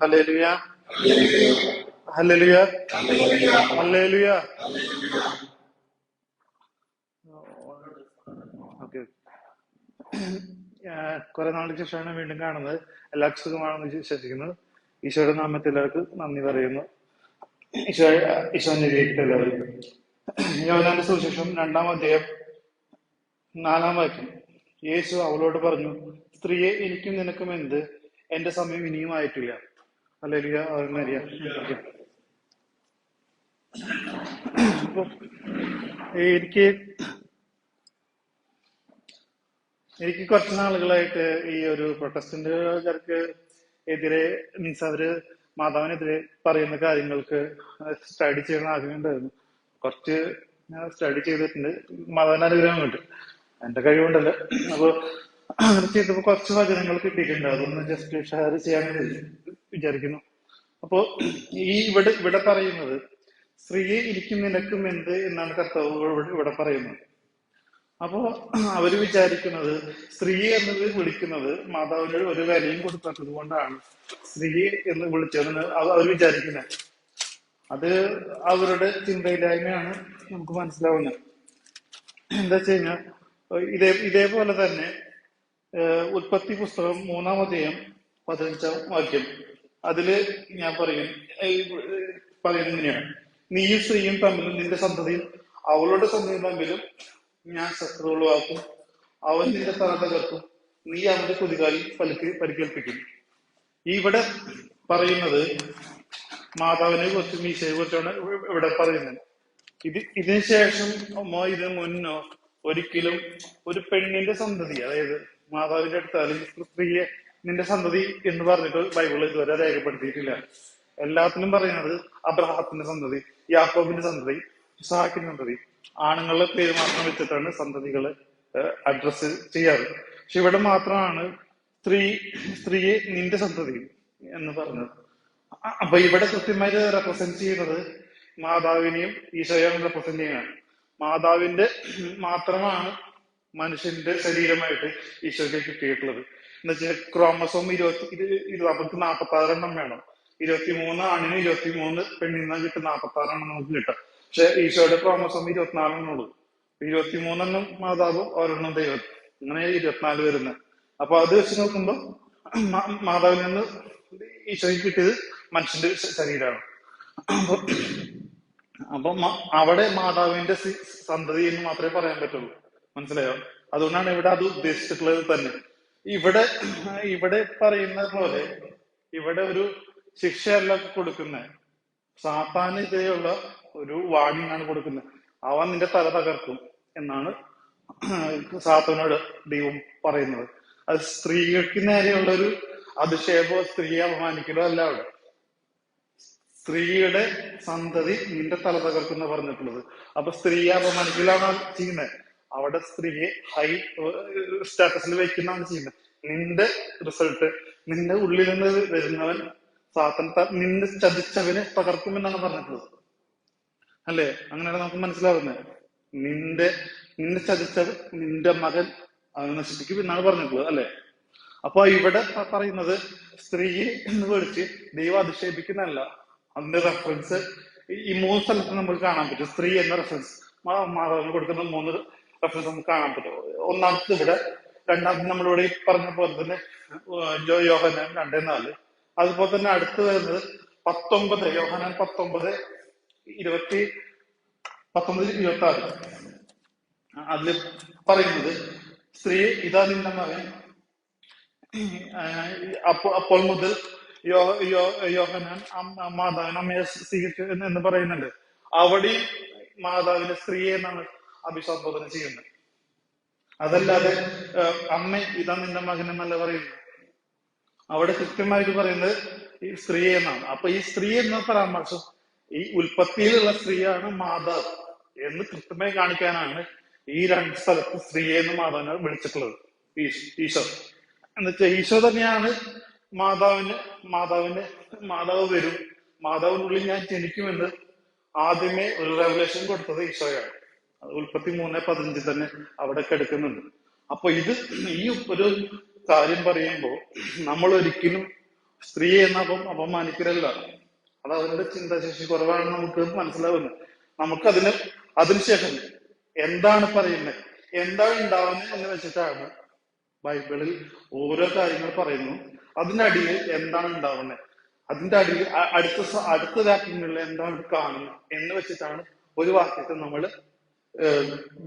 Hallelujah. Hallelujah. Hallelujah. Okay. കുറെ നാളിന് ശേഷമാണ് വീണ്ടും കാണുന്നത്. എല്ലാവർക്കും സുഖമാണെന്ന് വിശ്വസിക്കുന്നു. ഈശോയുടെ നാമത്തിൽ എല്ലാവർക്കും നന്ദി പറയുന്നു. ഈശോ ഈശോന്റെ എല്ലാവരും യോനാന്റെ സുവിശേഷം രണ്ടാം അധ്യായം നാലാം വാക്യം. യേശു അവളോട് പറഞ്ഞു സ്ത്രീയെ എനിക്കും നിനക്കും എന്ത്? എന്റെ സമയം ഇനിയും ആയിട്ടില്ല. അല്ലെ അറിയാം എനിക്ക് എനിക്ക് കുറച്ച് നാളുകളായിട്ട് ഈ ഒരു പ്രൊട്ടസ്റ്റന്റുകാർക്ക് എതിരെ മീൻസ് അവർ മാതാവിനെതിരെ പറയുന്ന കാര്യങ്ങൾക്ക് സ്റ്റഡി ചെയ്യണം ആഗ്രഹം ഉണ്ടായിരുന്നു കുറച്ച് ഞാൻ സ്റ്റഡി ചെയ്തിട്ടുണ്ട്. മാതാവിന്റെ അനുഗ്രഹം കൊണ്ട് എന്റെ കഴിവുണ്ടല്ലോ. അപ്പൊ അങ്ങനെ ചെയ്തപ്പോ കുറച്ച് വചനങ്ങൾ കിട്ടിയിട്ടുണ്ട്. അതൊന്ന് ജസ്റ്റ് ഷെയർ ചെയ്യാൻ വിചാരിക്കുന്നു. അപ്പോ ഈ ഇവിടെ ഇവിടെ പറയുന്നത് സ്ത്രീയെ ഇരിക്കും നിനക്കും എന്ത്? എന്നാണ് കർത്താവ് ഇവിടെ പറയുന്നത്. അപ്പോ അവർ വിചാരിക്കുന്നത് സ്ത്രീ എന്നത് വിളിക്കുന്നത് മാതാവിന് ഒരു വിലയും കൊടുക്കാത്തത് കൊണ്ടാണ്. സ്ത്രീ എന്ന് വിളിച്ചതെന്ന് അവർ വിചാരിക്കുന്നത് അത് അവരുടെ ചിന്തയില്ലായ്മയാണ് നമുക്ക് മനസ്സിലാവുന്നത് എന്താ വെച്ച് കഴിഞ്ഞാൽ ഇതേ ഇതേപോലെ തന്നെ ഉൽപ്പത്തി പുസ്തകം മൂന്നാം അധ്യായം പതിനഞ്ചാം വാക്യം. അതിൽ ഞാൻ പറയും പറയുന്നതിനെയാണ് പറയുന്നത് ഇങ്ങനെയാണ്. നീയും സ്ത്രീയും തമ്മിലും നിന്റെ സന്തതിയും അവളുടെ സന്തതിയും തമ്മിലും ഞാൻ ശത്രുക്കളുമാക്കും അവൻ നിന്റെ തല തകർക്കും നീ അവന്റെ കുതികാലിൽ പലിക്ക് പരിക്കേൽപ്പിക്കും. ഇവിടെ പറയുന്നത് മാതാവിനെ കുറിച്ചും ഈശയെ കുറിച്ചാണ് ഇവിടെ പറയുന്നത്. ഇത് ഇതിനു ശേഷം ഇതിനു മുന്നോ ഒരിക്കലും ഒരു പെണ്ണിന്റെ സന്തതി അതായത് മാതാവിന്റെ അടുത്ത് അല്ലെങ്കിൽ സ്ത്രീയെ നിന്റെ സന്തതി എന്ന് പറഞ്ഞിട്ട് ബൈബിളിൽ ഇതുവരെ രേഖപ്പെടുത്തിയിട്ടില്ല. എല്ലാത്തിനും പറയുന്നത് അബ്രഹാത്തിന്റെ സന്തതി യാക്കോബിന്റെ സന്തതി ഇസാക്കിന്റെ സന്തതി. ആണുങ്ങളുടെ പേര് മാത്രം വെച്ചിട്ടാണ് സന്തതികളെ അഡ്രസ് ചെയ്യാറ്. പക്ഷെ ഇവിടെ മാത്രമാണ് സ്ത്രീ സ്ത്രീയെ നിന്റെ സന്തതി എന്ന് പറഞ്ഞത്. അപ്പൊ ഇവിടെ കൃത്യമായിട്ട് റെപ്രസെന്റ് ചെയ്യുന്നത് മാതാവിനെയും ഈശോയും റെപ്രസെന്റ് ചെയ്യുകയാണ് മാതാവിന്റെ മാത്രമാണ് മനുഷ്യന്റെ ശരീരമായിട്ട് ഈശോയ്ക്ക് കിട്ടിയിട്ടുള്ളത്. എന്ന് വെച്ചാൽ ക്രോമസോം ഇരുപത്തി ഇത് നമുക്ക് നാൽപ്പത്തി ആറെണ്ണം വേണം. ഇരുപത്തി മൂന്ന് ആണിന് ഇരുപത്തി മൂന്ന് പെണ്ണിന് കിട്ടും നാൽപ്പത്തി നമുക്ക് കിട്ടാം. പക്ഷെ ഈശോയുടെ ക്രോമസോം ഇരുപത്തിനാലെണ്ണം ഉള്ളൂ. ഇരുപത്തി മൂന്നെണ്ണം മാതാവും ഒരെണ്ണം ദൈവം അങ്ങനെ ഇരുപത്തിനാല് വരുന്നത് അപ്പൊ അത് വെച്ച് നോക്കുമ്പോ മാതാവിൽ നിന്ന് ഈശോയ്ക്ക് കിട്ടിയത് മനുഷ്യന്റെ ശരീരമാണ്. അപ്പൊ അപ്പൊ അവിടെ മാതാവിന്റെ സന്തതി എന്ന് മാത്രമേ പറയാൻ പറ്റുള്ളൂ. മനസ്സിലായോ? അതുകൊണ്ടാണ് ഇവിടെ അത് ഉദ്ദേശിച്ചിട്ടുള്ളത് തന്നെ. ഇവിടെ ഇവിടെ പറയുന്ന പോലെ ഇവിടെ ഒരു ശിക്ഷയല്ല കൊടുക്കുന്നത് സാത്താനെതിരെയുള്ള ഒരു വാണിംഗ് ആണ് കൊടുക്കുന്നത്. അവൻ നിന്റെ തല തകർക്കും എന്നാണ് സാത്താനോട് ദൈവം പറയുന്നത്. അത് സ്ത്രീകൾക്ക് നേരെയുള്ള ഒരു അധിക്ഷേപോ സ്ത്രീയെ അപമാനിക്കലോ അല്ല അവിടെ. സ്ത്രീയുടെ സന്തതി നിന്റെ തല തകർക്കുന്ന പറഞ്ഞിട്ടുള്ളത്. അപ്പൊ സ്ത്രീയെ അപമാനിക്കലാണ് ചെയ്യുന്നത്? അവിടെ സ്ത്രീയെ ഹൈ സ്റ്റാറ്റസിൽ വെക്കുന്നതാണ് ചെയ്യുന്നത്. നിന്റെ റിസൾട്ട് നിന്റെ ഉള്ളിൽ നിന്ന് വരുന്നവൻ സാത്തൻ നിന്നെ ചതിച്ചവനെ തകർക്കുമെന്നാണ് പറഞ്ഞിട്ടുള്ളത്. അല്ലേ? അങ്ങനെയാണ് നമുക്ക് മനസ്സിലാവുന്നത്. നിന്റെ നിന്നെ ചതിച്ചത് നിന്റെ മകൻ നശിപ്പിക്കും എന്നാണ് പറഞ്ഞിട്ടുള്ളത് അല്ലെ? അപ്പൊ ഇവിടെ പറയുന്നത് സ്ത്രീയെ എന്ന് വിളിച്ച് ദൈവം അധിക്ഷേപിക്കുന്നതല്ല. അതിന്റെ റെഫറൻസ് ഈ മൂന്ന് സ്ഥലത്ത് നമുക്ക് കാണാൻ പറ്റും. സ്ത്രീ എന്ന റെഫറൻസ് മാതാവിന് കൊടുക്കുന്ന മൂന്ന് റെഫറൻസ് നമുക്ക് കാണാൻ പറ്റും. ഒന്നാമത്തെ ഇവിടെ രണ്ടാമത്തെ നമ്മളിവിടെ ഈ പറഞ്ഞ പോലെ തന്നെ ജോ യോഹനാൻ രണ്ടേ നാല്. അതുപോലെ തന്നെ അടുത്ത് വരുന്നത് പത്തൊമ്പത് യോഹനാൻ പത്തൊമ്പത് ഇരുപത്തി പത്തൊമ്പത് ഇരുപത്തി ആറ് അതിൽ പറയുന്നത് സ്ത്രീ ഇതാ നിന്റെ മകൻ. അപ്പോൾ മുതൽ യോഹനാൻ മാതാവിന് അമ്മയെ സ്വീകരിച്ചു എന്ന് പറയുന്നുണ്ട്. അവിടെ മാതാവിനെ സ്ത്രീയെ എന്നാണ് അഭിസംബോധന ചെയ്യുന്നത്. അതല്ലാതെ അമ്മ ഇതാ നിന്റെ മകൻ എന്നല്ല പറയുന്നത്. അവിടെ കൃത്യമായിട്ട് പറയുന്നത് ഈ സ്ത്രീ എന്നാണ്. അപ്പൊ ഈ സ്ത്രീ എന്ന പരാമർശം ഈ ഉൽപ്പത്തിയിലുള്ള സ്ത്രീയാണ് മാതാവ് എന്ന് കൃത്യമായി കാണിക്കാനാണ് ഈ രണ്ട് സ്ഥലത്ത് സ്ത്രീയെ എന്ന് മാതാവിനെ വിളിച്ചിട്ടുള്ളത്. ഈശ്- ഈശോ. എന്ന് വെച്ചാൽ ഈശോ തന്നെയാണ് മാതാവിന് മാതാവിന് മാതാവ് വരും. മാതാവിനുള്ളിൽ ഞാൻ ജനിക്കുമെന്ന് ആദ്യമേ ഒരു റെവലേഷൻ കൊടുത്തത് ഈശോയാണ്. ഉൽപ്പത്തി മൂന്ന് പതിനഞ്ചിൽ തന്നെ അവിടെ കിടക്കുന്നുണ്ട്. അപ്പൊ ഇത് ഈ ഒരു കാര്യം പറയുമ്പോൾ നമ്മൾ ഒരിക്കലും സ്ത്രീയെ എന്നപ്പം അപമാനിക്കരല്ല അത് അവരുടെ ചിന്താശേഷി കുറവാണെന്ന് നമുക്ക് മനസ്സിലാവുന്നത് നമുക്കതിന് അതിനുശേഷം എന്താണ് പറയുന്നത്? എന്താണ് ഉണ്ടാവുന്നത് എന്ന് വെച്ചിട്ടാണ് ബൈബിളിൽ ഓരോ കാര്യങ്ങൾ പറയുന്നു. അതിന്റെ അടിയിൽ എന്താണ് ഉണ്ടാവുന്നത്? അതിന്റെ അടിയിൽ അടുത്ത അടുത്ത വാക്യങ്ങളിൽ എന്താണ് കാണുന്നത് എന്ന് വെച്ചിട്ടാണ് ഒരു വാക്യത്തെ നമ്മൾ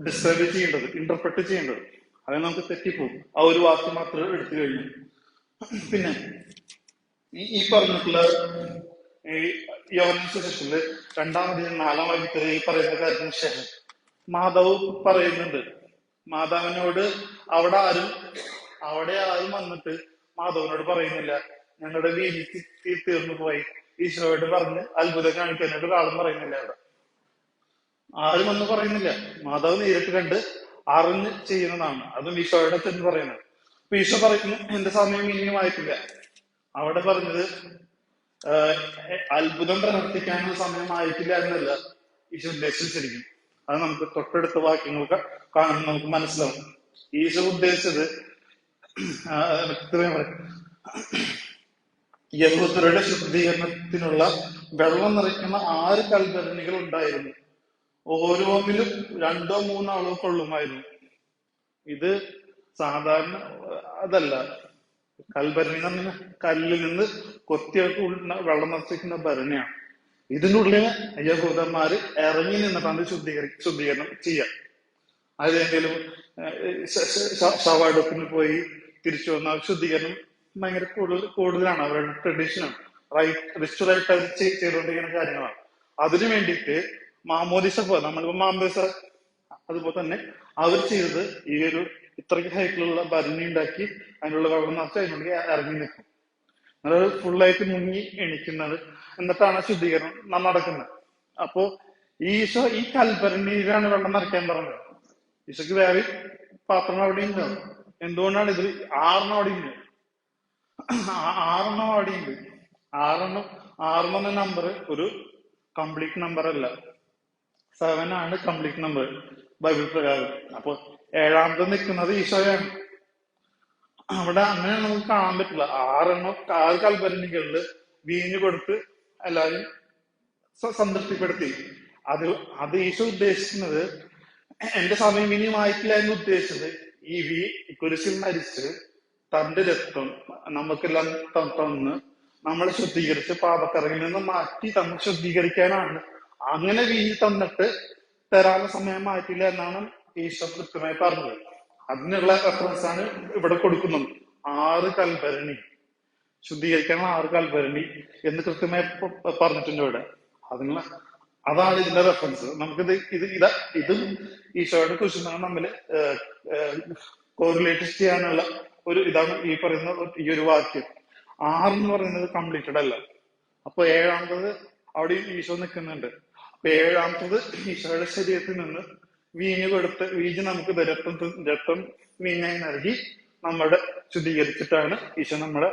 ഡിസ്ക്രൈബ് ചെയ്യേണ്ടത് ഇന്റർപ്രറ്റ് ചെയ്യേണ്ടത്. അത് നമുക്ക് തെറ്റിപ്പോകും. ആ ഒരു വാക്യം മാത്രം എടുത്തു കഴിഞ്ഞു. പിന്നെ ഈ പറഞ്ഞിട്ടുള്ള ഈ യോനസുശേഷത്തിൽ രണ്ടാമത് നാലാം വാക്യത്തിൽ ഈ പറയുന്ന കാര്യത്തിന് ശേഷം മാധവ് പറയുന്നുണ്ട്. മാതാവിനോട് അവിടെ ആരും അവിടെ ആരും വന്നിട്ട് മാധവനോട് പറയുന്നില്ല. ഞങ്ങളുടെ വീതി തീ- തീർന്നു പോയി. ഈശോയോട് പറഞ്ഞ് അത്ഭുതം കാണിക്കാനായിട്ട് ഒരാളും പറയുന്നില്ല അവിടെ. ആരും ഒന്നും പറയുന്നില്ല. മാധവ് നേരിട്ട് കണ്ട് അറിഞ്ഞ് ചെയ്യുന്നതാണ്. അതും ഈശോയുടെ തന്നെ പറയുന്നത്. അപ്പൊ ഈശോ പറയുന്നു എന്റെ സമയം ഇനിയും ആയിട്ടില്ല. അവിടെ പറഞ്ഞത് അത്ഭുതം പ്രവർത്തിക്കാനുള്ള സമയമായിട്ടില്ല എന്നല്ല ഈശോ ഉദ്ദേശിച്ചിരിക്കും അത് നമുക്ക് തൊട്ടടുത്ത വാക്യങ്ങൾക്ക് കാണുമ്പോൾ നമുക്ക് മനസ്സിലാവും. ഈശോ ഉദ്ദേശിച്ചത്. യഹൂദരുടെ ശുദ്ധീകരണത്തിനുള്ള വെള്ളം നിറയ്ക്കുന്ന ആറ് കൽഭരണികൾ ഉണ്ടായിരുന്നു. ഓരോന്നിലും രണ്ടോ മൂന്നോ അളവ് കൊള്ളുമായിരുന്നു. ഇത് സാധാരണ അതല്ല കൽഭരണി കല്ലിൽ നിന്ന് കൊത്തിയൊക്കെ വെള്ളം നിറച്ചിരിക്കുന്ന ഭരണിയാണ്. ഇതിനുള്ളിൽ യഹൂദന്മാര് ഇറങ്ങി നിന്നിട്ടാണ് ശുദ്ധീകരി ശുദ്ധീകരണം ചെയ്യാം അതിലെങ്കിലും ശവാടുപ്പിന് പോയി തിരിച്ചു വന്ന ശുദ്ധീകരണം ഭയങ്കര കൂടുതൽ കൂടുതലാണ്. അവരുടെ ട്രഡീഷനാണ് റൈറ്റ് റിച്വലായിട്ട് അവർ ചെയ്- ചെയ്തുകൊണ്ടിരിക്കുന്ന കാര്യങ്ങളാണ്. അതിനു വേണ്ടിയിട്ട് മാമോദിസ പോലെ നമ്മളിപ്പോ മാമോദിസ അതുപോലെ തന്നെ അവർ ചെയ്തത് ഈ ഒരു ഇത്രയ്ക്ക് ഹൈറ്റിലുള്ള ഭരണി ഉണ്ടാക്കി അതിനുള്ള വെള്ളം നിറച്ച് അതിനുള്ളിൽ ഇറങ്ങി നിൽക്കും. അത് ഫുള്ളായിട്ട് മുങ്ങി എണിക്കുന്നത്. എന്നിട്ടാണ് ശുദ്ധീകരണം നടക്കുന്നത്. അപ്പോ ഈശോ ഈ കൽപ്പരണിയിലാണ് വെള്ളം നിറയ്ക്കാൻ പറഞ്ഞത്. ഈശോക്ക് വേറെ പാത്രം അവിടെ ഉണ്ട്. എന്തുകൊണ്ടാണ് ഇതിൽ ആറെണ്ണം അവിടെ ഉണ്ട്. ആറെണ്ണം അവിടെ ഉണ്ട്. ആറെണ്ണം ആറെണ്ണം എന്ന നമ്പർ ഒരു കംപ്ലീറ്റ് നമ്പർ അല്ല. സെവൻ ആണ് കംപ്ലീറ്റ് നമ്പർ ബൈബിൾ പ്രകാരം. അപ്പൊ ഏഴാമത് നിൽക്കുന്നത് ഈശോയാണ്. അവിടെ അങ്ങനെ നമുക്ക് കാണാൻ പറ്റില്ല. ആറെണ്ണം ആറ് കൽഭരണികളിൽ വീഞ്ഞു കൊടുത്ത് എല്ലാവരും സംതൃപ്തിപ്പെടുത്തി. അത് അത് ഈശോ ഉദ്ദേശിക്കുന്നത് എന്റെ സമയം ഇനിയും ആയിട്ടില്ല എന്ന് ഉദ്ദേശിച്ചത് ഈ വി കുരിശിൽ മരിച്ച് തന്റെ രക്തം നമുക്കെല്ലാം തന്ന് നമ്മളെ ശുദ്ധീകരിച്ച് പാപക്കറയിൽ നിന്ന് മാറ്റി തന്ന് ശുദ്ധീകരിക്കാനാണ്. അങ്ങനെ വീഞ്ഞ് തന്നിട്ട് തരാനുള്ള സമയം മാറ്റില്ല എന്നാണ് ഈശോ കൃത്യമായി പറഞ്ഞത്. അതിനുള്ള റെഫറൻസ് ആണ് ഇവിടെ കൊടുക്കുന്നത്. ആറ് കൽഭരണി. ശുദ്ധീകരിക്കാനുള്ള ആറ് കൽഭരണി എന്ന് കൃത്യമായി പറഞ്ഞിട്ടുണ്ട് ഇവിടെ. അതിനുള്ള അതാണ് ഇതിന്റെ റെഫറൻസ് നമുക്കിത് ഇത് ഇതാ ഇതും ഈശോയുടെ കുശുമാണ് തമ്മിൽ കോറിലേറ്റ് ചെയ്യാനുള്ള ഒരു ഇതാണ് ഈ പറയുന്ന ഈ ഒരു വാക്യം. ആറ് എന്ന് പറയുന്നത് കംപ്ലീറ്റഡ് അല്ല. അപ്പൊ ഏഴാമത്തത് അവിടെ ഈശോ നിൽക്കുന്നുണ്ട്. അപ്പൊ ഏഴാമത്തത് ഈശോയുടെ ശരീരത്തിൽ നിന്ന് വീഞ്ഞ് കൊടുത്ത് വീഞ്ഞ് നമുക്ക് രക്തം രക്തം വീഞ്ഞായി നൽകി നമ്മുടെ ശുദ്ധീകരിച്ചിട്ടാണ് ഈശോ നമ്മുടെ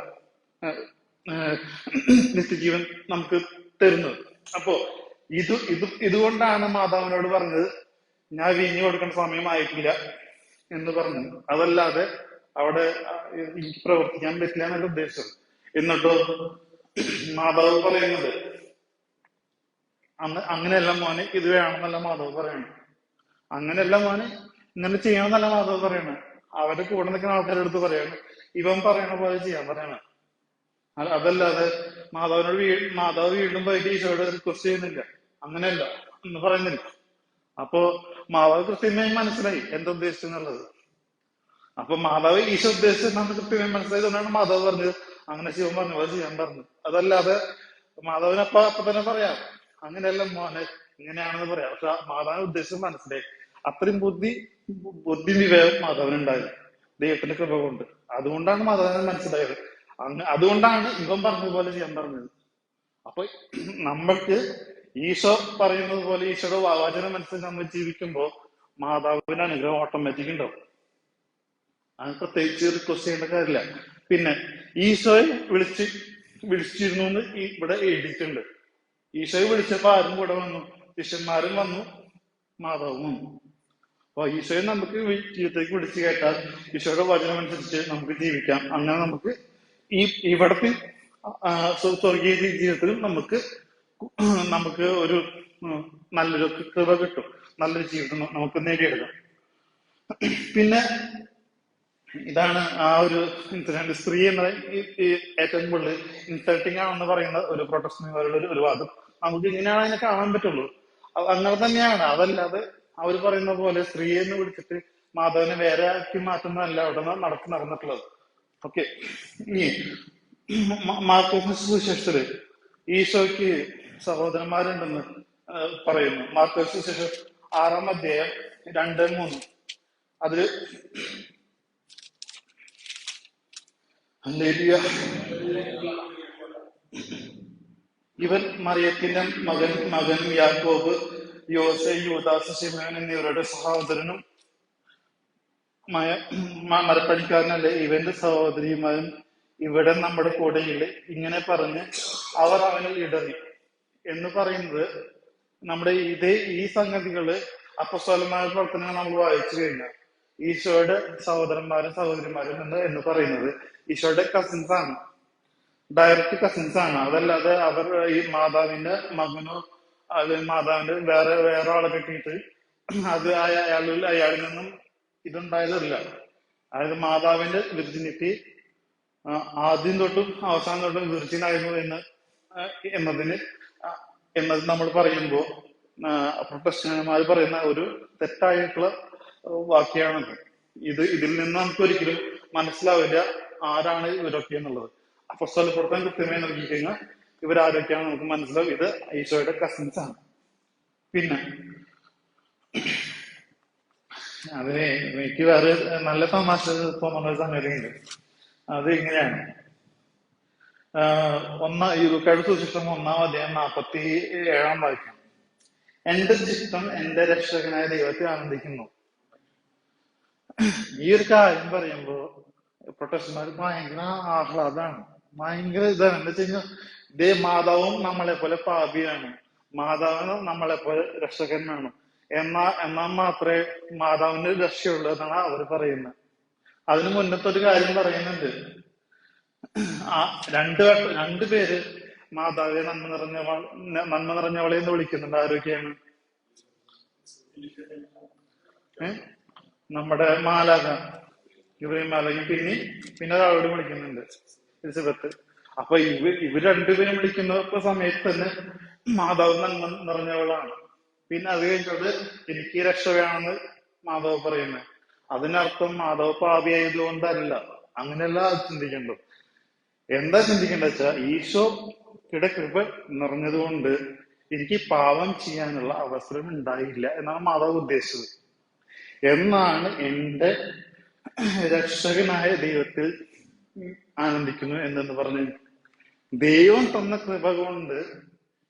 നിത്യജീവൻ നമുക്ക് തരുന്നത്. അപ്പോ ഇത് ഇത് ഇതുകൊണ്ടാണ് മാതാവിനോട് പറഞ്ഞത് ഞാൻ വീഞ്ഞു കൊടുക്കേണ്ട സമയമായിട്ടില്ല എന്ന് പറഞ്ഞു അതല്ലാതെ അവിടെ എനിക്ക് പ്രവർത്തിക്കാൻ പറ്റില്ല എന്നല്ല ഉദ്ദേശം. എന്നിട്ടോ മാതാവ് പറയുന്നത് അന്ന് അങ്ങനെയല്ല മോനെ ഇത് വേണമെന്നല്ല മാധവ് പറയണം അങ്ങനെയല്ല മോനെ ഇങ്ങനെ ചെയ്യണമെന്നല്ല മാധവ് പറയണ അവരുടെ കൂടെ നിൽക്കുന്ന ആൾക്കാരുടെ അടുത്ത് പറയണം. ഇവൻ പറയണ പോലെ ചെയ്യാൻ പറയണം. അതല്ലാതെ മാധവനോട് വീ മാധവ് വീണ്ടും പോയിട്ട് ഈശോയോട് റിക്വസ്റ്റ് ചെയ്യുന്നില്ല. അങ്ങനെയല്ല എന്ന് പറയുന്നില്ല. അപ്പോ മാധവ് കൃത്യമായി മനസ്സിലായി എന്താ ഉദ്ദേശിച്ചെന്നുള്ളത്. അപ്പൊ മാധവ് ഈശോ ഉദ്ദേശിച്ചെന്നാണ് കൃത്യമായി മനസ്സിലായതുകൊണ്ടാണ് മാധവ് പറഞ്ഞത്. അങ്ങനെ ശിവൻ പറഞ്ഞു പോലെ ചെയ്യാൻ പറഞ്ഞു. അതല്ലാതെ മാധവനപ്പ അപ്പൊ തന്നെ പറയാം. അങ്ങനെയല്ല മോനെ ഇങ്ങനെയാണെന്ന് പറയാം. പക്ഷെ മാധവൻ ഉദ്ദേശം മനസ്സിലായി. അത്രയും ബുദ്ധി ബുദ്ധി വിവേകം മാധവനുണ്ടായത് ദൈവത്തിന്റെ കൃപ കൊണ്ട്. അതുകൊണ്ടാണ് മാധവൻ മനസ്സിലായത്. അങ്ങ് അതുകൊണ്ടാണ് ഇവൻ പറഞ്ഞതുപോലെ ചെയ്യാൻ പറഞ്ഞത്. അപ്പൊ നമ്മൾക്ക് ഈശോ പറയുന്നത് പോലെ ഈശോയുടെ വാചനം മനസ്സിൽ നമ്മൾ ജീവിക്കുമ്പോൾ മാതാവിന്റെ അനുഗ്രഹം ഓട്ടോമാറ്റിക് ഉണ്ടാവും. അത് പ്രത്യേകിച്ച് റിക്വസ്റ്റ് ചെയ്യേണ്ട കാര്യമില്ല. പിന്നെ ഈശോയെ വിളിച്ച് വിളിച്ചിരുന്നു എന്ന് ഇവിടെ എഴുതിയിട്ടുണ്ട്. ഈശോയെ വിളിച്ചപ്പോ ആരും കൂടെ വന്നു. ശിഷ്യന്മാരും വന്നു. മാതാവും വന്നു. അപ്പൊ ഈശോയെ നമുക്ക് ജീവിതത്തേക്ക് വിളിച്ചു കേട്ടാൽ ഈശോയുടെ വചനം അനുസരിച്ച് നമുക്ക് ജീവിക്കാം. അങ്ങനെ നമുക്ക് ഈ ഇവിടത്തെ സ്വർഗീയ ജീവിതത്തിൽ നമുക്ക് നമുക്ക് ഒരു നല്ലൊരു കൃപ കിട്ടും. നല്ലൊരു ജീവിതം നമുക്ക് നേടിയെടുക്കാം. പിന്നെ ഇതാണ് ആ ഒരു ഇൻസിഡന്റ്. സ്ത്രീ എന്ന ഈ ഈ ഏറ്റവും കൂടുതൽ ഇൻസൾട്ടിങ് ആണെന്ന് പറയുന്ന ഒരു ഒരു ഒരു വാദം. നമുക്ക് ഇങ്ങനെയാണ് അതിനെ കാണാൻ പറ്റുള്ളൂ. അങ്ങനെ തന്നെയാണ്. അതല്ലാതെ അവർ പറയുന്ന പോലെ സ്ത്രീയെ എന്ന് വിളിച്ചിട്ട് മാധവനെ വേറെ ആക്കി മാറ്റുന്നതല്ല അവിടെ നടക്ക് നടന്നിട്ടുള്ളത്. ഓക്കെ ഇനി മാർക്കോസിന്റെ സുശേഷത്തിൽ ഈശോയ്ക്ക് സഹോദരന്മാരുണ്ടെന്ന് പറയുന്നു. മാർക്കോസ് സുവിശേഷം ആറാം അധ്യായം രണ്ട് മൂന്ന്. അതിൽ. ഇവൻ മറിയത്തിന്റെ മകൻ മകൻ യാക്കോബ് യോസെ യൂദാസ് ശിമോൻ എന്നിവരുടെ സഹോദരനും മയ- മരപ്പണിക്കാരനല്ലേ ഇവന്റെ സഹോദരിയുമായും ഇവിടെ നമ്മുടെ കൂടെയില്ല. ഇങ്ങനെ പറഞ്ഞ് അവർ അവനിൽ ഇടറി. എന്ന് പറയുന്നത് നമ്മുടെ ഇതേ ഈ സംഗതികൾ അപ്പസ്വലമായ പ്രവർത്തനങ്ങൾ നമ്മൾ വായിച്ചു കഴിഞ്ഞാൽ ഈശോയുടെ സഹോദരന്മാരും സഹോദരിമാരും എന്ന് എന്ന് പറയുന്നത് ഈശോയുടെ കസിൻസ് ആണ്. ഡയറക്റ്റ് കസിൻസ് ആണ്. അതല്ലാതെ അവർ ഈ മാതാവിന്റെ മകനോ അത് മാതാവിന്റെ വേറെ വേറെ ആളെ കെട്ടിയിട്ട് അത് അയാളിൽ അയാളിൽ നിന്നും ഇതുണ്ടായതല്ല. അതായത് മാതാവിന്റെ വിർജിനിറ്റി ആദ്യം തൊട്ടും അവസാനം തൊട്ടും വിർജിൻ ആയിരുന്നു എന്ന് എന്നതിന് എന്നത് നമ്മൾ പറയുമ്പോൾ പ്രൊട്ടസ്റ്റന്മാർ പറയുന്ന ഒരു തെറ്റായിട്ടുള്ള വാക്യാണത് ഇത് ഇതിൽ നിന്ന് നമുക്ക് ഒരിക്കലും മനസ്സിലാവില്ല ആരാണ് ഇവരൊക്കെ എന്നുള്ളത്. അപ്പൊ അപ്പസ്തലപ്പെടുത്താൻ കൃത്യമായി നോക്കി കഴിഞ്ഞാൽ ഇവരാരൊക്കെയാണ് നമുക്ക് മനസ്സിലാവും. ഇത് ഈശോയുടെ കസിൻസ് ആണ്. പിന്നെ അതിന് എനിക്ക് വേറെ നല്ല തമാശ തോന്നുന്ന ഒരു സംഗതിയുണ്ട് അത് ഇങ്ങനെയാണ്. ഒന്നാം ഇരുക്കാട് സുശിഷ്ടം ഒന്നാം അധ്യായം നാൽപ്പത്തി ഏഴാം വാക്യം. എന്റെ ചിഷ്ടം എന്റെ രക്ഷകനായ ദൈവത്തെ ആനന്ദിക്കുന്നു. ഈ ഒരു കാര്യം പറയുമ്പോ പ്രൊട്ടസ്റ്റന്മാർ ഭയങ്കര ആഹ്ലാദാണ് ഭയങ്കര ഇതാണ്. എന്താ വെച്ച് കഴിഞ്ഞാൽ ഇതേ മാതാവും നമ്മളെ പോലെ പാപിയാണ്. മാതാവും നമ്മളെ പോലെ രക്ഷകനാണ്. എന്നാ എന്നാൽ മാത്രമേ മാതാവിന് രക്ഷയുള്ളൂ എന്നാണ് അവർ പറയുന്നത്. അതിന് മുന്നത്തെ ഒരു കാര്യം പറയുന്നുണ്ട്. ആ രണ്ട് രണ്ടു പേര് മാതാവെ നന്മ നിറഞ്ഞ നന്മ നിറഞ്ഞവളെ എന്ന് വിളിക്കുന്നുണ്ട്. ആരൊക്കെയാണ്? നമ്മുടെ മാലാക ഇവരെയും മാലാഖ പിന്നെ പിന്നെ ഒരാളോട് വിളിക്കുന്നുണ്ട്. എലിസബത്ത്. അപ്പൊ ഇവ ഇവർ രണ്ടുപേരും വിളിക്കുന്ന സമയത്ത് തന്നെ മാതാവ് നന്മ നിറഞ്ഞവളാണ്. പിന്നെ അത് കഴിഞ്ഞിട്ട് എനിക്ക് രക്ഷ വേണമെന്ന് മാധവ് പറയുന്നത് അതിനർത്ഥം മാധവ് പാപിയായതുകൊണ്ടല്ല അങ്ങനെയല്ല ചിന്തിക്കേണ്ടത്. എന്താ ചിന്തിക്കേണ്ടത് വെച്ചാ ഈശോയുടെ കൃപ നിറഞ്ഞതുകൊണ്ട് എനിക്ക് പാപം ചെയ്യാനുള്ള അവസരം ഉണ്ടായില്ല എന്നാണ് മാതാവ് ഉദ്ദേശിച്ചത്. എന്നാണ് എന്റെ രക്ഷകനായ ദൈവത്തിൽ ആനന്ദിക്കുന്നു എന്നു പറഞ്ഞു ദൈവം തന്ന കൃപ കൊണ്ട്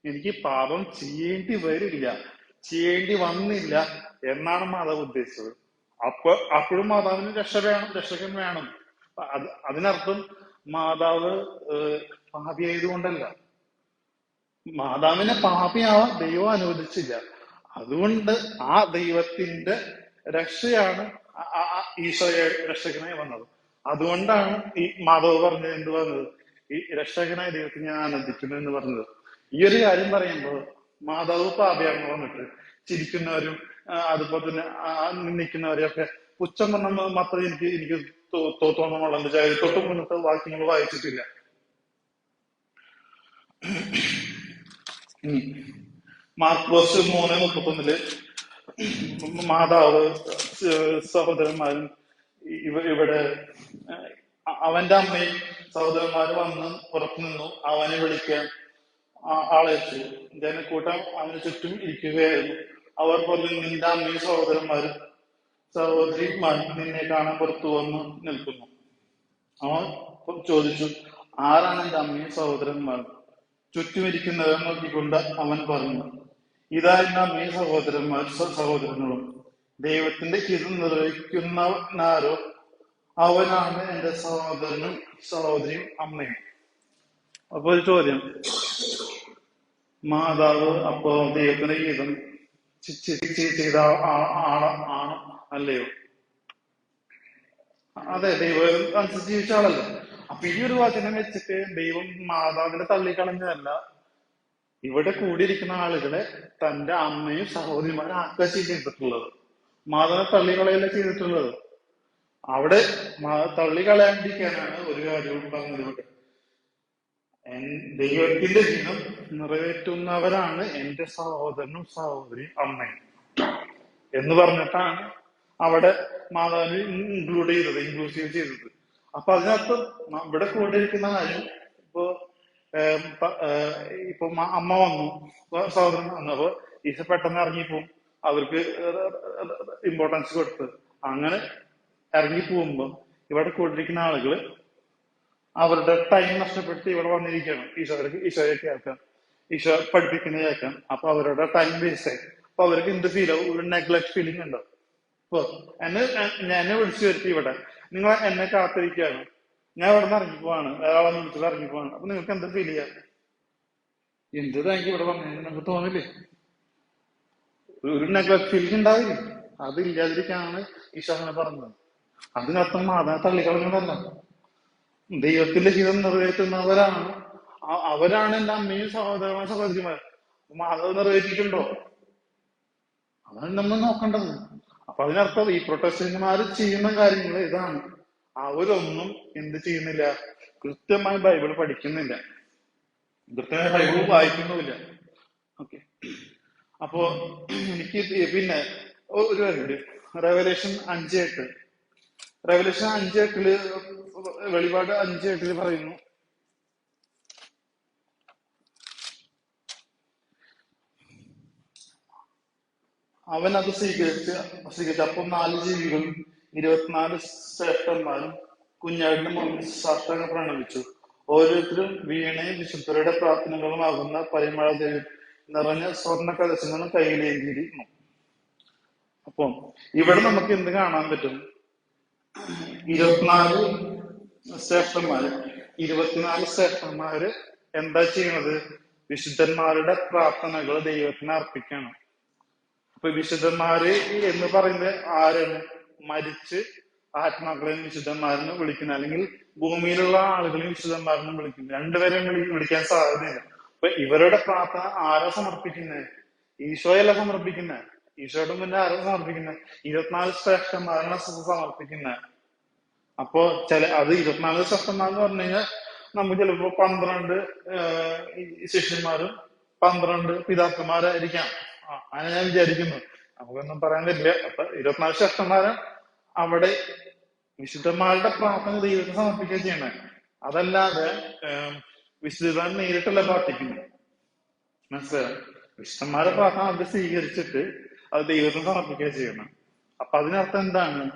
എനിക്ക് പാപം ചെയ്യേണ്ടി വരില്ല ചെയ്യേണ്ടി വന്നില്ല എന്നാണ് മാതാവ് ഉദ്ദേശിച്ചത്. അപ്പൊ അപ്പോഴും മാതാവിന് രക്ഷ വേണം രക്ഷകൻ വേണം. അത് അതിനർത്ഥം മാതാവ് പാപിയായത് പാപിയായതുകൊണ്ടല്ല. മാതാവിനെ പാപിയാവാൻ ദൈവം അനുവദിച്ചില്ല. അതുകൊണ്ട് ആ ദൈവത്തിന്റെ രക്ഷയാണ് ഈശോയെ രക്ഷകനായി വന്നത്. അതുകൊണ്ടാണ് ഈ മാധവ് പറഞ്ഞത് എന്ത് പറഞ്ഞത് ഈ രക്ഷകനായ ദൈവത്തെ ഞാൻ ആനന്ദിക്കുന്നു എന്ന് പറഞ്ഞത്. ഈ ഒരു കാര്യം പറയുമ്പോൾ മാതാവ് പാപയാണെന്ന് പറഞ്ഞിട്ട് ചിരിക്കുന്നവരും അതുപോലെ തന്നെ ആ, നിന്ദിക്കുന്നവരെയൊക്കെ പുച്ഛം പറഞ്ഞ മാത്രമേ എനിക്ക് എനിക്ക് തോ- തോ- തോന്നുന്നുള്ളൂ. തൊട്ട് മുന്നിട്ട് വാക്യങ്ങൾ വായിച്ചിട്ടില്ല. മാർക്കോസ് മൂന്ന് മുപ്പത്തൊന്നിൽ മാതാവ് സഹോദരന്മാരും ഇവ ഇവിടെ അവന്റെ അമ്മയും സഹോദരന്മാരും വന്ന് പുറത്തു നിന്നു അവനെ വിളിക്കാൻ ആ- ആളയച്ചു കൂട്ടം അവന് ചുറ്റും ഇരിക്കുകയായിരുന്നു. അവർ പറഞ്ഞു നിന്റെ അമ്മയും സഹോദരന്മാരും സഹോദരിമാരും നിന്നെ കാണാൻ പുറത്തു വന്ന് നിൽക്കുന്നു. അവൻ ചോദിച്ചു ആരാണ് എന്റെ അമ്മയും സഹോദരന്മാരും? ചുറ്റുമിരിക്കുന്നവരെ നോക്കിക്കൊണ്ട് അവൻ പറഞ്ഞു ഇതാ എന്റെ അമ്മയും സഹോദരന്മാർ സഹോദരങ്ങളും. ദൈവത്തിന്റെ ഹിതം നിർവഹിക്കുന്നവനാരോ അവനാണ് എന്റെ സഹോദരനും സഹോദരിയും അമ്മയും. അപ്പൊ ഒരു ചോദ്യം. മാതാവ് അപ്പോ ദൈവത്തിന് ഗീതം ചെയ്ത ആണ് ആണ് അല്ലയോ? അതെ ദൈവം അനുസരിച്ച് ജീവിച്ച ആളല്ലേ? അപ്പൊ ഈ ഒരു വചനം വെച്ചിട്ട് ദൈവം മാതാവിനെ തള്ളിക്കളഞ്ഞതല്ല. ഇവിടെ കൂടിയിരിക്കുന്ന ആളുകളെ തന്റെ അമ്മയും സഹോദരിമാരും ആക്കുക ചെയ്തിട്ടുള്ളത് മാതാവിനെ തള്ളിക്കളയല്ല ചെയ്തിട്ടുള്ളത്? അവിടെ തള്ളിക്കളയാണ്ടിരിക്കാനാണ് ഒരു കാര്യവും പറഞ്ഞത് ദൈവത്തിന്റെ ദിനം നിറവേറ്റുന്നവരാണ് എന്റെ സഹോദരനും സഹോദരിയും അമ്മയും. എന്ന് പറഞ്ഞിട്ടാണ് അവിടെ മാതാവിനെ ഇൻക്ലൂഡ് ചെയ്തത് ഇൻക്ലൂസീവ് ചെയ്തത്. അപ്പൊ അതിനകത്ത് ഇവിടെ കൂടിയിരിക്കുന്ന കാര്യം ഇപ്പൊ ഇപ്പൊ അമ്മ വന്നു സഹോദരൻ വന്നു. അപ്പൊ ഈശ പെട്ടെന്ന് ഇറങ്ങിപ്പോ അവർക്ക് ഇമ്പോർട്ടൻസ് കൊടുത്ത്. അങ്ങനെ ഇറങ്ങി പോകുമ്പോ ഇവിടെ കൂടിയിരിക്കുന്ന ആളുകൾ അവരുടെ ടൈം നഷ്ടപ്പെടുത്തി ഇവിടെ വന്നിരിക്കണം ഈശോയുടെ ഈശോയെ കേൾക്കാൻ ഈശോ പഠിപ്പിക്കുന്നത് കേൾക്കാൻ അപ്പൊ അവരുടെ ടൈം വേസ്റ്റ് ആയി. അപ്പൊ അവർക്ക് എന്ത് ഫീൽ ആവും? ഒരു നെഗ്ലക്ട് ഫീലിംഗ് ഉണ്ടാവും ഇപ്പൊ എന്നെ ഞാൻ വിളിച്ചു വരുത്തി ഇവിടെ. നിങ്ങൾ എന്നെ കാത്തിരിക്കുകയാണ്. ഞാൻ ഇവിടെ നിന്ന് ഇറങ്ങിപ്പോവാണ്. ഒരാളെ വിളിച്ചത് ഇറങ്ങിപ്പോവാണ്. അപ്പൊ നിങ്ങൾക്ക് എന്താ ഫീൽ ചെയ്യാം? എന്ത് താങ്ക് ഇവിടെ വന്നതിന് നിങ്ങൾക്ക് തോന്നില്ലേ? ഒരു നെഗ്ലക്ട് ഫീലിംഗ് ഉണ്ടാവില്ല? അത് ഇല്ലാതിരിക്കാനാണ് ഈശോ അങ്ങനെ പറഞ്ഞത്. അതിനർത്ഥം മാതാ തള്ളിക്കളഞ്ഞതല്ല. ദൈവത്തിന്റെ ജീവിതം നിറവേറ്റുന്നവരാണ്. അവരാണ് എന്റെ അമ്മയും സഹോദരമായ സഹോദരിമാർ മാതാവ് നിറവേറ്റിയിട്ടുണ്ടോ? അതാണ് നമ്മൾ നോക്കേണ്ടത്. അപ്പൊ അതിനർത്ഥം ഈ പ്രൊട്ടസ്റ്റന്റുമാർ ചെയ്യുന്ന കാര്യങ്ങൾ ഇതാണ്. അവരൊന്നും എന്ത് ചെയ്യുന്നില്ല. കൃത്യമായി ബൈബിൾ പഠിക്കുന്നില്ല. കൃത്യമായി ബൈബിൾ വായിക്കുന്നുമില്ല. ഓക്കെ. അപ്പോ എനിക്ക് പിന്നെ ഒരു കാര്യം റെവലേഷൻ അഞ്ച് എട്ട്. റെവലേഷൻ അഞ്ച് എട്ടിൽ വെളിപാട് അഞ്ച് എട്ടിൽ പറയുന്നു. അവൻ അത് സ്വീകരിച്ച് സ്വീകരിച്ചു. അപ്പൊ നാല് ജീവികളും ഇരുപത്തിനാല് ശ്രേഷ്ഠന്മാരും കുഞ്ഞാടിന്റെ മുമ്പിൽ സാഷ്ടാംഗം പ്രണമിച്ചു. ഓരോരുത്തരും വീണയും വിശുദ്ധരുടെ പ്രാർത്ഥനകളും ആകുന്ന പരിമള ദേവി നിറഞ്ഞ സ്വർണ കലശങ്ങളും കയ്യിലേന്തിയിരുന്നു. അപ്പം ഇവിടെ നമുക്ക് എന്ത് കാണാൻ പറ്റും? ഇരുപത്തിനാല് ശ്രേഷ്ഠന്മാര് ഇരുപത്തിനാല് ശ്രേഷ്ഠന്മാര് എന്താ ചെയ്യണത്? വിശുദ്ധന്മാരുടെ പ്രാർത്ഥനകൾ ദൈവത്തിന് അർപ്പിക്കണം. അപ്പൊ വിശുദ്ധന്മാര് എന്ന് പറയുന്നത് ആരാണ്? മരിച്ച് ആത്മാക്കളെയും വിശുദ്ധന്മാരെന്ന് വിളിക്കുന്നത്. അല്ലെങ്കിൽ ഭൂമിയിലുള്ള ആളുകളെയും വിശുദ്ധന്മാരെന്ന് വിളിക്കുന്നു രണ്ടുപേരെയും വിളി- വിളിക്കാൻ സാധ്യതയില്ല. അപ്പൊ ഇവരുടെ പ്രാർത്ഥന ആരാ സമർപ്പിക്കുന്നത് ഈശോയല്ല സമർപ്പിക്കുന്നത് ഈശോയുടെ മുന്നേ ആരും സമർപ്പിക്കുന്നത് ഇരുപത്തിനാല് ശ്രേഷ്ഠന്മാരാണ് സമർപ്പിക്കുന്നത് അപ്പോ ചില അത് ഇരുപത്തിനാല് ശ്രേഷ്ഠന്മാർ എന്ന് പറഞ്ഞു കഴിഞ്ഞാൽ നമുക്ക് ചിലപ്പോ പന്ത്രണ്ട് ശിഷ്യന്മാരും പന്ത്രണ്ട് പിതാക്കന്മാരായിരിക്കാം. അങ്ങനെ ഞാൻ വിചാരിക്കുന്നു. നമുക്കൊന്നും പറയാൻ പറ്റില്ല. അപ്പൊ ഇരുപത്തിനാല് ശ്രേഷ്ഠന്മാര് അവിടെ വിശുദ്ധന്മാരുടെ പ്രാർത്ഥന ദൈവത്തിന് സമർപ്പിക്കുക ചെയ്യണേ. അതല്ലാതെ വിശുദ്ധന്മാർ നേരിട്ടല്ല പ്രാർത്ഥിക്കുന്നത് മനസ്സിലായോ? വിശുദ്ധന്മാരുടെ പ്രാർത്ഥന അത് സ്വീകരിച്ചിട്ട് അത് ദൈവത്തിന് സമർപ്പിക്കുക ചെയ്യണം. അപ്പൊ അതിനർത്ഥം എന്താണ്?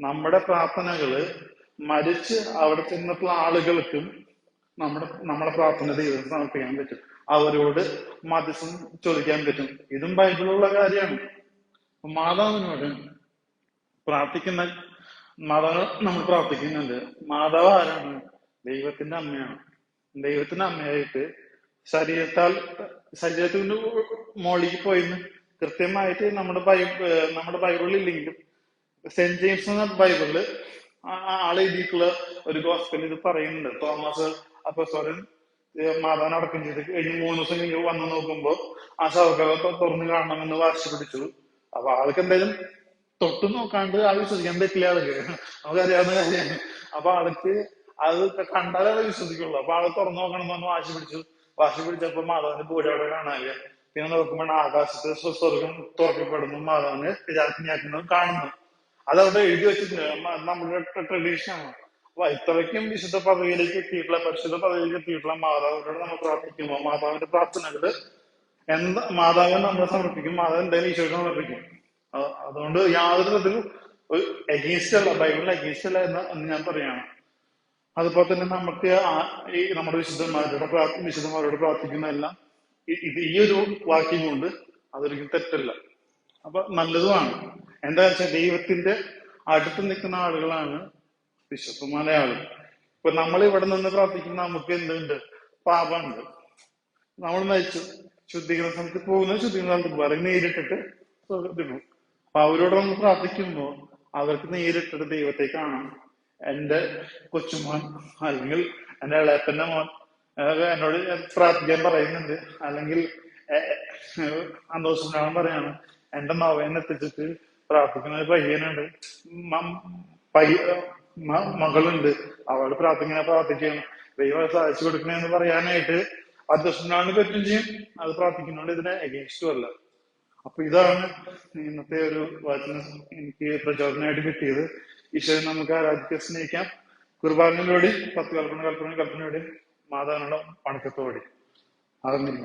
നമ്മുടെ പ്രാർത്ഥനകൾ മരിച്ച് അവിടെ ചെന്നിട്ടുള്ള ആളുകൾക്കും നമ്മുടെ നമ്മുടെ പ്രാർത്ഥന ദൈവത്തിന് സമർപ്പിക്കാൻ പറ്റും. അവരോട് മധ്യസ്ഥം ചോദിക്കാൻ പറ്റും. ഇതും ബൈബിളുള്ള കാര്യമാണ്. മാതാവിനോട് പ്രാർത്ഥിക്കുന്ന മാതാവ് നമ്മൾ പ്രാർത്ഥിക്കുന്നുണ്ട്. മാതാവ് ആരാണ്? ദൈവത്തിന്റെ അമ്മയാണ്. ദൈവത്തിന്റെ അമ്മയായിട്ട് ശരീരത്താൽ ശരീരത്തിന്റെ മോളിക്ക് പോയിന്ന് കൃത്യമായിട്ട് നമ്മുടെ ബൈബിൾ നമ്മുടെ ബൈബിളിൽ ഇല്ലെങ്കിലും സെന്റ് ജെയിംസ് എന്ന ബൈബിളിൽ ആൾ എഴുതിയിട്ടുള്ള ഒരു ഗോസ്പൽ ഇത് പറയുന്നുണ്ട്. തോമസ് അപ്പസ്വരൻ മാതാൻ അടക്കം ചെയ്ത് കഴിഞ്ഞ് മൂന്ന് ദിവസം കഴിഞ്ഞ് വന്ന് നോക്കുമ്പോ ആ ശവക്കഥ തുറന്ന് കാണണമെന്ന് വാശി പിടിച്ചു. അപ്പൊ ആൾക്ക് എന്തായാലും തൊട്ട് നോക്കാണ്ട് ആൾ വിശ്വസിക്കാൻ പറ്റില്ല ആൾക്ക്. നമുക്കറിയാവുന്ന കാര്യമാണ് അപ്പൊ ആൾക്ക് അത് കണ്ടാലേ വിശ്വസിക്കുള്ളൂ. അപ്പൊ ആൾ തുറന്നു നോക്കണം എന്ന് പറഞ്ഞ് വാശി പിടിച്ചു. വാശി പിടിച്ചപ്പോ മാതാവിന്റെ പൂജ അവിടെ പിന്നെ നോക്കുമ്പോൾ ആകാശത്ത് സ്വ- സ്വർഗം തുറക്കപ്പെടുന്നു അതാണ് രാജ്ഞിയാക്കുന്നതും കാണുന്നു. അതവിടെ എഴുതി വെച്ചിട്ടുണ്ട്. നമ്മുടെ ട്രഡീഷനാണ് അപ്പൊ ഇത്രയ്ക്കും വിശുദ്ധ പദവിയിലേക്ക് എത്തിയിട്ടുള്ള പരിശുദ്ധ പദവിയിലേക്ക് എത്തിയിട്ടുള്ള മാതാവിനോട് നമ്മൾ പ്രാർത്ഥിക്കുമ്പോൾ മാതാവിന്റെ പ്രാർത്ഥനകൾ എന്താ മാതാവിനെ നമ്മൾ സമർപ്പിക്കും മാതാവ് എന്തായാലും ഈശോയ്ക്ക് സമർപ്പിക്കും. അതുകൊണ്ട് യാതൊരു വിധത്തിലും ഒരു എഗെയിൻസ്റ്റ് അല്ല ബൈബിളിൽ എഗെയിൻസ്റ്റ് അല്ല എന്ന് ഞാൻ പറയാണ്. അതുപോലെ തന്നെ നമുക്ക് ഈ നമ്മുടെ വിശുദ്ധന്മാരുടെ വിശുദ്ധന്മാരോട് പ്രാർത്ഥിക്കുന്നതെല്ലാം ഇത് ഈ ഒരു വാക്യം കൊണ്ട് അതൊരിക്കലും തെറ്റല്ല. അപ്പൊ നല്ലതുമാണ്. എന്താ വെച്ചാൽ ദൈവത്തിന്റെ അടുത്ത് നിൽക്കുന്ന ആളുകളാണ് വിശ്വസമായ ആളുകൾ ഇപ്പൊ നമ്മൾ ഇവിടെ നിന്ന് പ്രാർത്ഥിക്കുന്ന നമുക്ക് എന്തുണ്ട്? പാപമുണ്ട്. നമ്മൾ നയിച്ചു ശുദ്ധീകരണ സ്ഥലത്ത് പോകുന്ന. ശുദ്ധീകരണ സ്ഥലത്ത് അല്ലെങ്കിൽ നേരിട്ടിട്ട് ഇതിടും അപ്പൊ അവരോട് നമ്മൾ പ്രാർത്ഥിക്കുമ്പോൾ അവർക്ക് നേരിട്ടിട്ട് ദൈവത്തെ കാണാം എന്റെ കൊച്ചുമോൻ അല്ലെങ്കിൽ എന്റെ ഇളയപ്പന്റെ മോൻ അഹ് എന്നോട് പ്രാർത്ഥിക്കാൻ പറയുന്നുണ്ട്. അല്ലെങ്കിൽ സന്തോഷം പറയാണ് എന്റെ നവേനെ എത്തിച്ചിട്ട് പ്രാർത്ഥിക്കുന്ന ഒരു പയ്യനുണ്ട് പയ്യ മകളുണ്ട്. അവൾ പ്രാർത്ഥിക്കുന്ന പ്രാർത്ഥിക്കുകയാണ്. ദൈവം അത് സാധിച്ചു കൊടുക്കണെന്ന് പറയാനായിട്ട് അധ്യക്ഷനാണ് പറ്റും ചെയ്യും. അത് പ്രാർത്ഥിക്കുന്നതുകൊണ്ട് ഇതിനെ അഗേൻസ്റ്റും അല്ല. അപ്പൊ ഇതാണ് ഇന്നത്തെ ഒരു വചനം എനിക്ക് പ്രചോദനമായിട്ട് കിട്ടിയത്. ഈശ്വരൻ നമുക്ക് ആരാധിക്കാൻ സ്നേഹിക്കാം. കുർബാനയിലൂടെ പത്ത് കൽപ്പന കൽപ്പന കൽപ്പനയോടെ. മാതാവിനുള്ള പണക്കത്തോടെ. അറിഞ്ഞില്ല